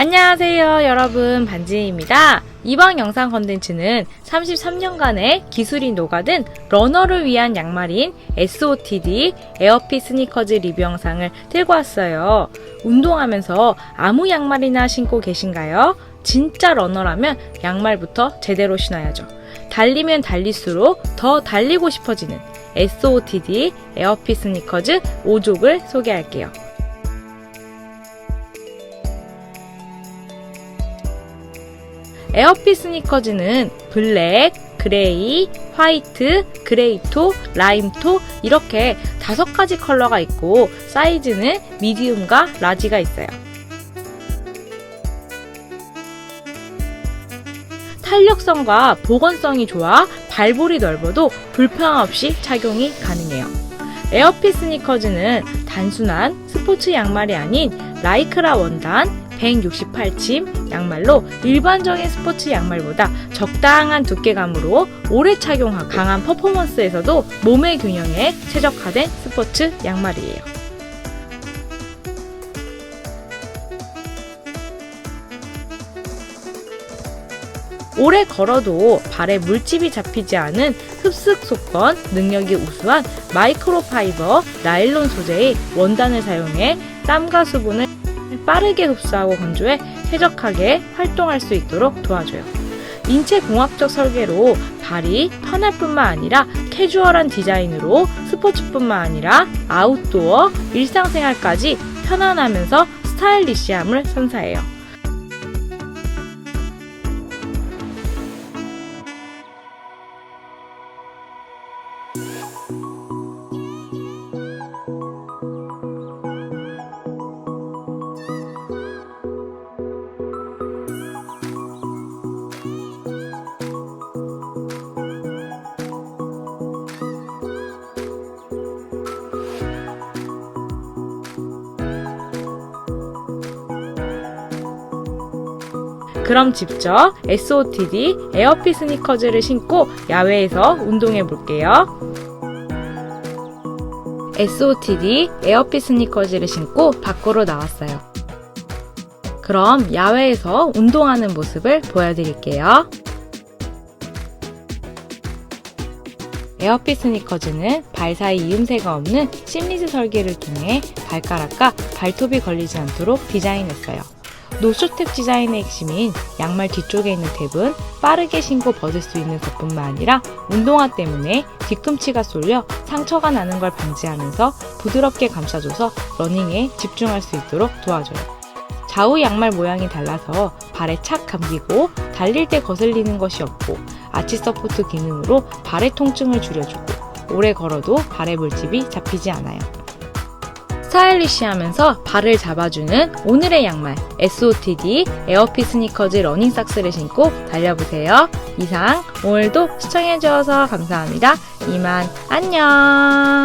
안녕하세요 여러분 반지입니다. 이번 영상 컨텐츠는 33년간의 기술이 녹아든 러너를 위한 양말인 SOTD 에어핏 스니커즈 리뷰 영상을 들고 왔어요. 운동하면서 아무 양말이나 신고 계신가요? 진짜 러너라면 양말부터 제대로 신어야죠. 달리면 달릴수록 더 달리고 싶어지는 SOTD 에어핏 스니커즈 5족을 소개할게요. 에어핏 스니커즈는 블랙, 그레이, 화이트, 그레이토, 라임토 이렇게 다섯 가지 컬러가 있고 사이즈는 미디움과 라지가 있어요. 탄력성과 보건성이 좋아 발볼이 넓어도 불편 없이 착용이 가능해요. 에어핏 스니커즈는 단순한 스포츠 양말이 아닌 라이크라 원단 168침 양말로 일반적인 스포츠 양말보다 적당한 두께감으로 오래 착용하고 강한 퍼포먼스에서도 몸의 균형에 최적화된 스포츠 양말이에요. 오래 걸어도 발에 물집이 잡히지 않은 흡습 속건 능력이 우수한 마이크로파이버 나일론 소재의 원단을 사용해 땀과 수분을 빠르게 흡수하고 건조해 쾌적하게 활동할 수 있도록 도와줘요. 인체 공학적 설계로 발이 편할 뿐만 아니라 캐주얼한 디자인으로 스포츠뿐만 아니라 아웃도어, 일상생활까지 편안하면서 스타일리시함을 선사해요. 그럼 직접 SOTD 에어핏 스니커즈를 신고 야외에서 운동해 볼게요. SOTD 에어핏 스니커즈를 신고 밖으로 나왔어요. 그럼 야외에서 운동하는 모습을 보여드릴게요. 에어핏 스니커즈는 발 사이 이음새가 없는 심리즈 설계를 통해 발가락과 발톱이 걸리지 않도록 디자인했어요. 노쇼탭 디자인의 핵심인 양말 뒤쪽에 있는 탭은 빠르게 신고 벗을 수 있는 것뿐만 아니라 운동화 때문에 뒤꿈치가 쏠려 상처가 나는 걸 방지하면서 부드럽게 감싸줘서 러닝에 집중할 수 있도록 도와줘요. 좌우 양말 모양이 달라서 발에 착 감기고 달릴 때 거슬리는 것이 없고 아치 서포트 기능으로 발의 통증을 줄여주고 오래 걸어도 발의 물집이 잡히지 않아요. 스타일리시하면서 발을 잡아주는 오늘의 양말 SOTD 에어핏 스니커즈 러닝 삭스를 신고 달려보세요. 이상 오늘도 시청해주셔서 감사합니다. 이만 안녕